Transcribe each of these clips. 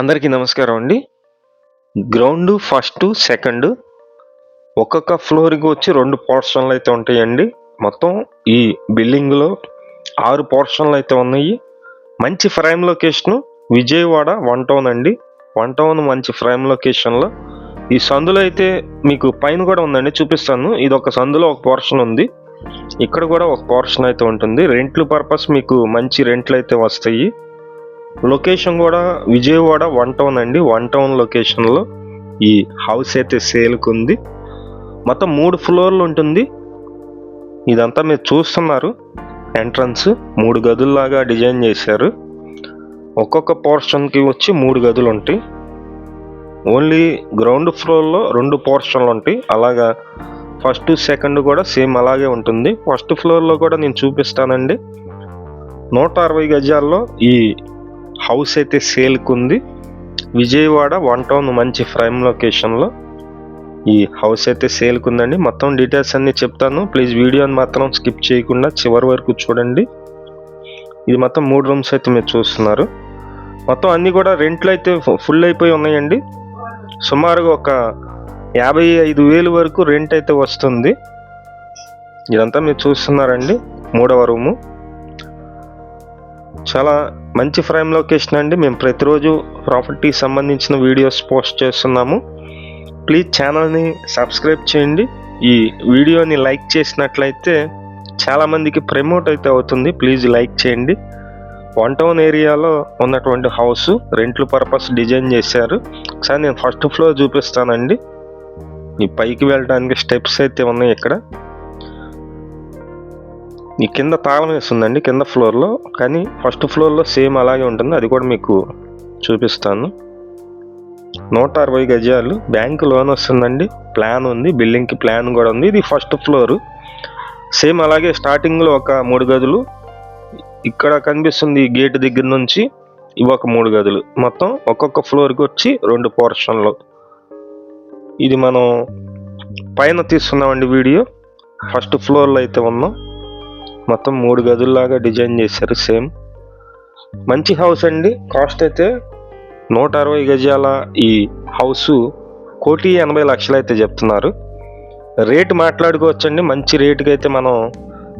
అందరికీ నమస్కారం అండి. గ్రౌండ్ ఫస్ట్ సెకండ్ ఒక్కొక్క ఫ్లోర్కి వచ్చి రెండు పోర్షన్లు అయితే ఉంటాయండి. మొత్తం ఈ బిల్డింగ్లో ఆరు పోర్షన్లు అయితే ఉన్నాయి. మంచి prime location Vijayawada one town అండి. వన్ టౌన్ మంచి ఫ్రైమ్ లొకేషన్లో. ఈ సందులో అయితే మీకు పైన కూడా ఉందండి చూపిస్తాను. ఇది ఒక సందులో ఒక పోర్షన్ ఉంది. ఇక్కడ కూడా ఒక పోర్షన్ అయితే ఉంటుంది. రెంట్లు పర్పస్ మీకు మంచి రెంట్లు అయితే వస్తాయి. లొకేషన్ కూడా విజయవాడ వన్ టౌన్ అండి. వన్ టౌన్ లొకేషన్లో ఈ హౌస్ అయితే సేల్కి ఉంది మొత్తం మూడు ఫ్లోర్లు ఉంటుంది. ఇదంతా మీరు చూస్తున్నారు. ఎంట్రన్స్ మూడు గదుల్లాగా డిజైన్ చేశారు. ఒక్కొక్క పోర్షన్కి వచ్చి మూడు గదులు ఉంటాయి ఓన్లీ గ్రౌండ్ ఫ్లోర్లో రెండు పోర్షన్లు ఉంటాయి. అలాగా ఫస్ట్ సెకండ్ కూడా సేమ్ అలాగే ఉంటుంది. ఫస్ట్ ఫ్లోర్లో కూడా నేను చూపిస్తానండి. నూట అరవై గజాల్లో ఈ హౌస్ అయితే సేల్కి ఉంది. విజయవాడ వన్ టౌన్ మంచి ప్రైమ్ లొకేషన్లో ఈ హౌస్ అయితే సేల్కి ఉందండి. మొత్తం డీటెయిల్స్ అన్ని చెప్తాను. ప్లీజ్ వీడియోని మాత్రం స్కిప్ చేయకుండా చివరి వరకు చూడండి. ఇది మొత్తం మూడు రూమ్స్ అయితే మీరు చూస్తున్నారు. మొత్తం అన్నీ కూడా రెంట్లు అయితే ఫుల్ అయిపోయి ఉన్నాయండి. సుమారుగా ఒక యాభై ఐదు వేలు వరకు రెంట్ అయితే వస్తుంది. ఇదంతా మీరు చూస్తున్నారండి. మూడవ రూము. చాలా మంచి ఫ్రేమ్ లొకేషన్ అండి. మేము ప్రతిరోజు ప్రాపర్టీ సంబంధించిన వీడియోస్ పోస్ట్ చేస్తున్నాము. ప్లీజ్ ఛానల్ని సబ్స్క్రైబ్ చేయండి. ఈ వీడియోని లైక్ చేసినట్లయితే చాలామందికి ప్రమోట్ అయితే అవుతుంది. ప్లీజ్ లైక్ చేయండి. వన్ టౌన్ ఏరియాలో ఉన్నటువంటి హౌస్ రెంట్లు పర్పస్ డిజైన్ చేశారు. ఒకసారి నేను ఫస్ట్ ఫ్లోర్ చూపిస్తానండి. ఈ పైకి వెళ్ళడానికి స్టెప్స్ అయితే ఉన్నాయి ఇక్కడ. ఈ కింద తాళం వేస్తుందండి కింద ఫ్లోర్లో. కానీ ఫస్ట్ ఫ్లోర్లో సేమ్ అలాగే ఉంటుంది. అది కూడా మీకు చూపిస్తాను. నూట అరవై గజాలు బ్యాంక్ లోన్ వస్తుందండి. ప్లాన్ ఉంది. బిల్డింగ్కి ప్లాన్ కూడా ఉంది. ఇది ఫస్ట్ ఫ్లోర్. సేమ్ అలాగే స్టార్టింగ్లో ఒక మూడు గదులు. ఇక్కడ కనిపిస్తుంది గేట్ దగ్గర నుంచి ఇవి ఒక మూడు గదులు. మొత్తం ఒక్కొక్క ఫ్లోర్కి వచ్చి రెండు పోర్షన్లు. ఇది మనం పైన తీసుకున్నామండి వీడియో. ఫస్ట్ ఫ్లోర్లో అయితే ఉన్నాం. మొత్తం మూడు గదుల్లాగా డిజైన్ చేశారు సేమ్. మంచి హౌస్ అండి. కాస్ట్ అయితే నూట అరవై గజాల ఈ హౌస్ కోటి ఎనభై లక్షలు అయితే చెప్తున్నారు. రేటు మాట్లాడుకోవచ్చండి. మంచి రేటుకి అయితే మనం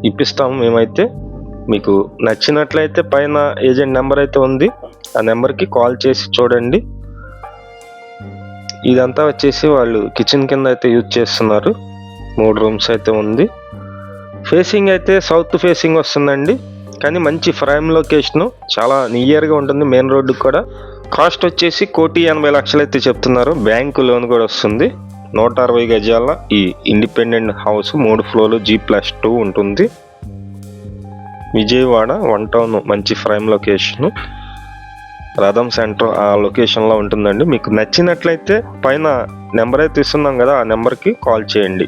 ఇప్పిస్తాము మేమైతే. మీకు నచ్చినట్లయితే పైన ఏజెంట్ నెంబర్ అయితే ఉంది. ఆ నెంబర్కి కాల్ చేసి చూడండి. ఇదంతా వచ్చేసి వాళ్ళు కిచెన్ కింద అయితే యూజ్ చేస్తున్నారు. మూడు రూమ్స్ అయితే ఉంది. ఫేసింగ్ అయితే సౌత్ ఫేసింగ్ వస్తుందండి. కానీ మంచి ప్రైమ్ లొకేషను చాలా నియర్గా ఉంటుంది మెయిన్ రోడ్డుకి కూడా. కాస్ట్ వచ్చేసి కోటి ఎనభై లక్షలు అయితే చెప్తున్నారు. బ్యాంకు లోన్ కూడా వస్తుంది. నూట అరవై గజాల ఈ ఇండిపెండెంట్ హౌస్ మూడు ఫ్లోర్లు జీ ప్లస్ టూ ఉంటుంది. విజయవాడ వన్ టౌన్ మంచి ప్రైమ్ లొకేషన్ రథం సెంటర్ ఆ లొకేషన్లో ఉంటుందండి. మీకు నచ్చినట్లయితే పైన నెంబర్ అయితే ఇస్తున్నాం కదా ఆ నెంబర్కి కాల్ చేయండి.